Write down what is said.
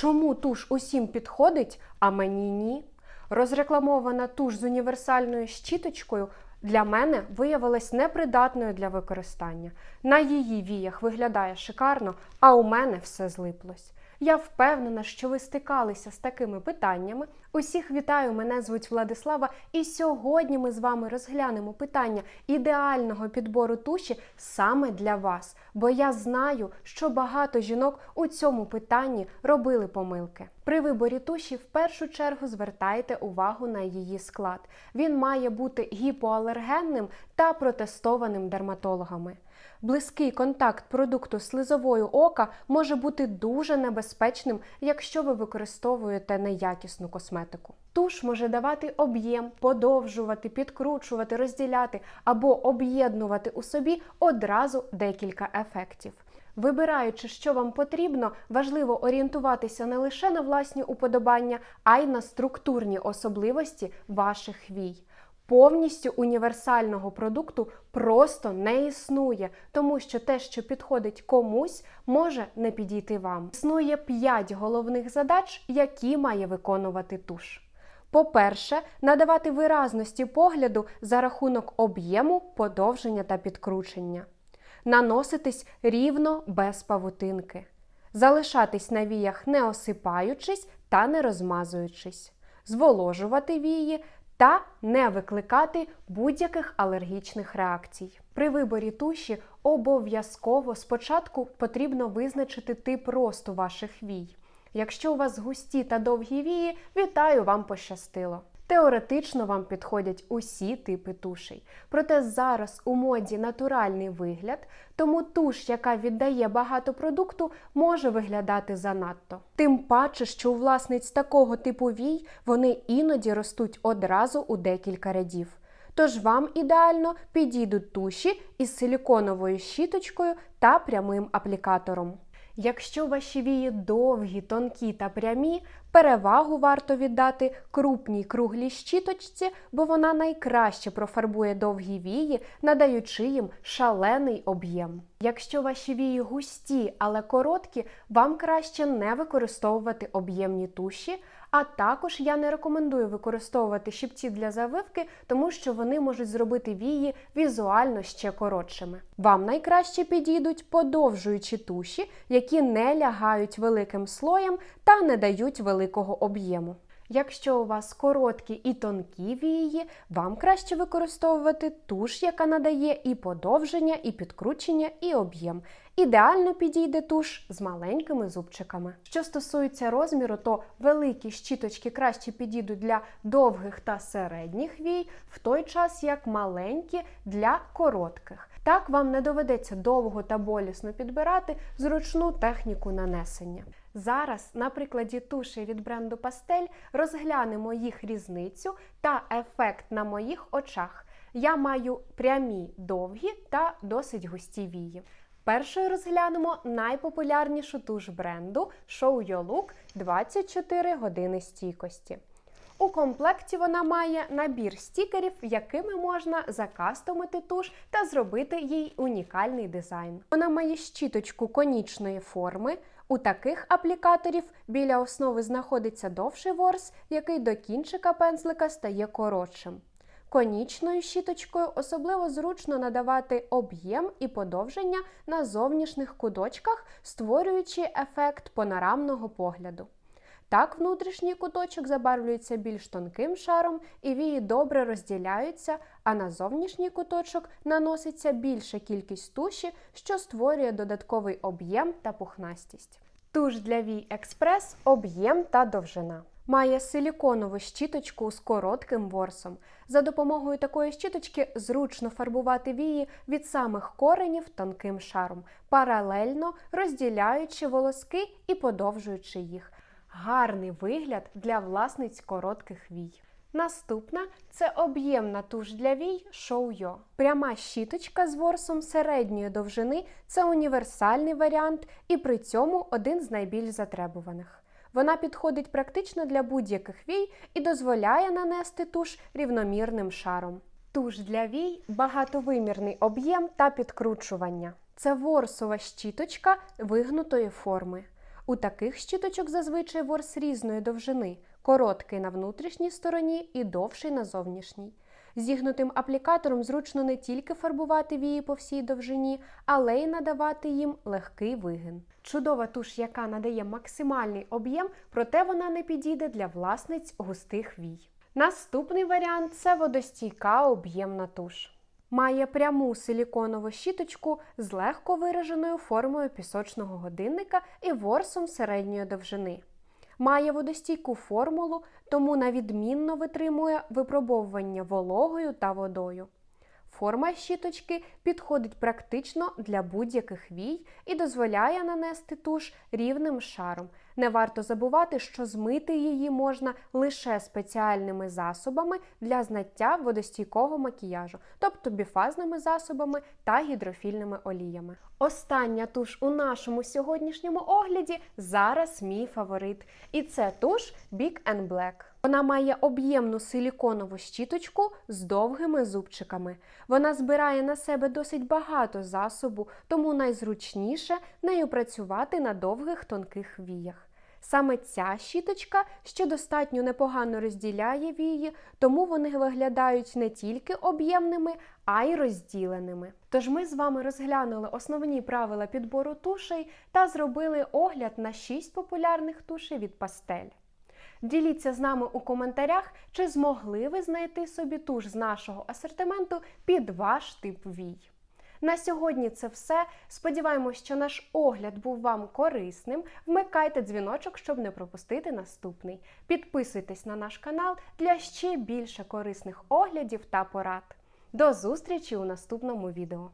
Чому туш усім підходить, а мені ні? Розрекламована туш з універсальною щіточкою для мене виявилась непридатною для використання. На її віях виглядає шикарно, а у мене все злиплось. Я впевнена, що ви стикалися з такими питаннями. Усіх вітаю, мене звуть Владислава, і сьогодні ми з вами розглянемо питання ідеального підбору туші саме для вас. Бо я знаю, що багато жінок у цьому питанні робили помилки. При виборі туші в першу чергу звертайте увагу на її склад. Він має бути гіпоалергенним та протестованим дерматологами. Близький контакт продукту слизовою ока може бути дуже небезпечним, якщо ви використовуєте неякісну косметику. Туш може давати об'єм, подовжувати, підкручувати, розділяти або об'єднувати у собі одразу декілька ефектів. Вибираючи, що вам потрібно, важливо орієнтуватися не лише на власні уподобання, а й на структурні особливості ваших вій. Повністю універсального продукту просто не існує, тому що те, що підходить комусь, може не підійти вам. Існує 5 головних задач, які має виконувати туш. По-перше, надавати виразності погляду за рахунок об'єму, подовження та підкручення, наноситись рівно без павутинки, залишатись на віях не осипаючись та не розмазуючись, зволожувати вії та не викликати будь-яких алергічних реакцій. При виборі туші обов'язково спочатку потрібно визначити тип росту ваших вій. Якщо у вас густі та довгі вії, вітаю, вам пощастило. Теоретично вам підходять усі типи тушей. Проте зараз у моді натуральний вигляд, тому туш, яка віддає багато продукту, може виглядати занадто. Тим паче, що у власниць такого типу вій вони іноді ростуть одразу у декілька рядів. Тож вам ідеально підійдуть туші із силіконовою щіточкою та прямим аплікатором. Якщо ваші вії довгі, тонкі та прямі, перевагу варто віддати крупній круглій щіточці, бо вона найкраще профарбує довгі вії, надаючи їм шалений об'єм. Якщо ваші вії густі, але короткі, вам краще не використовувати об'ємні туші. А також я не рекомендую використовувати щипці для завивки, тому що вони можуть зробити вії візуально ще коротшими. Вам найкраще підійдуть подовжуючі туші, які не лягають великим слоєм та не дають великого об'єму. Якщо у вас короткі і тонкі вії, вам краще використовувати туш, яка надає і подовження, і підкручення, і об'єм. Ідеально підійде туш з маленькими зубчиками. Що стосується розміру, то великі щіточки краще підійдуть для довгих та середніх вій, в той час як маленькі для коротких. Так вам не доведеться довго та болісно підбирати зручну техніку нанесення. Зараз, на прикладі туші від бренду Пастель, розглянемо їх різницю та ефект на моїх очах. Я маю прямі, довгі та досить густі вії. Першою розглянемо найпопулярнішу туш бренду Show Your Look 24 години стійкості. У комплекті вона має набір стікерів, якими можна закастомити туш та зробити їй унікальний дизайн. Вона має щіточку конічної форми. У таких аплікаторів біля основи знаходиться довший ворс, який до кінчика пензлика стає коротшим. Конічною щіточкою особливо зручно надавати об'єм і подовження на зовнішніх куточках, створюючи ефект панорамного погляду. Так, внутрішній куточок забарвлюється більш тонким шаром і вії добре розділяються, а на зовнішній куточок наноситься більша кількість туші, що створює додатковий об'єм та пухнастість. Туш для вій експрес об'єм та довжина. Має силіконову щіточку з коротким ворсом. За допомогою такої щіточки зручно фарбувати вії від самих коренів тонким шаром, паралельно розділяючи волоски і подовжуючи їх. Гарний вигляд для власниць коротких вій. Наступна це об'ємна туш для вій Show Пряма щіточка з ворсом середньої довжини це універсальний варіант і при цьому один з найбільш затребуваних. Вона підходить практично для будь-яких вій і дозволяє нанести туш рівномірним шаром. Туш для вій багатовимірний об'єм та підкручування. Це ворсова щіточка вигнутої форми. У таких щіточок зазвичай ворс різної довжини, короткий на внутрішній стороні і довший на зовнішній. Зігнутим аплікатором зручно не тільки фарбувати вії по всій довжині, але й надавати їм легкий вигин. Чудова туш, яка надає максимальний об'єм, проте вона не підійде для власниць густих вій. Наступний варіант це водостійка об'ємна туш. Має пряму силіконову щіточку з легко вираженою формою пісочного годинника і ворсом середньої довжини. Має водостійку формулу, тому навідмінно витримує випробовування вологою та водою. Форма щіточки підходить практично для будь-яких вій і дозволяє нанести туш рівним шаром. Не варто забувати, що змити її можна лише спеціальними засобами для знаття водостійкого макіяжу, тобто біфазними засобами та гідрофільними оліями. Остання туш у нашому сьогоднішньому огляді зараз мій фаворит. І це туш Big and Black. Вона має об'ємну силіконову щіточку з довгими зубчиками. Вона збирає на себе досить багато засобу, тому найзручніше нею працювати на довгих тонких віях. Саме ця щіточка ще достатньо непогано розділяє вії, тому вони виглядають не тільки об'ємними, а й розділеними. Тож ми з вами розглянули основні правила підбору тушей та зробили огляд на 6 популярних тушей від пастель. Діліться з нами у коментарях, чи змогли ви знайти собі туш з нашого асортименту під ваш тип вій. На сьогодні це все. Сподіваємось, що наш огляд був вам корисним. Вмикайте дзвіночок, щоб не пропустити наступний. Підписуйтесь на наш канал для ще більше корисних оглядів та порад. До зустрічі у наступному відео.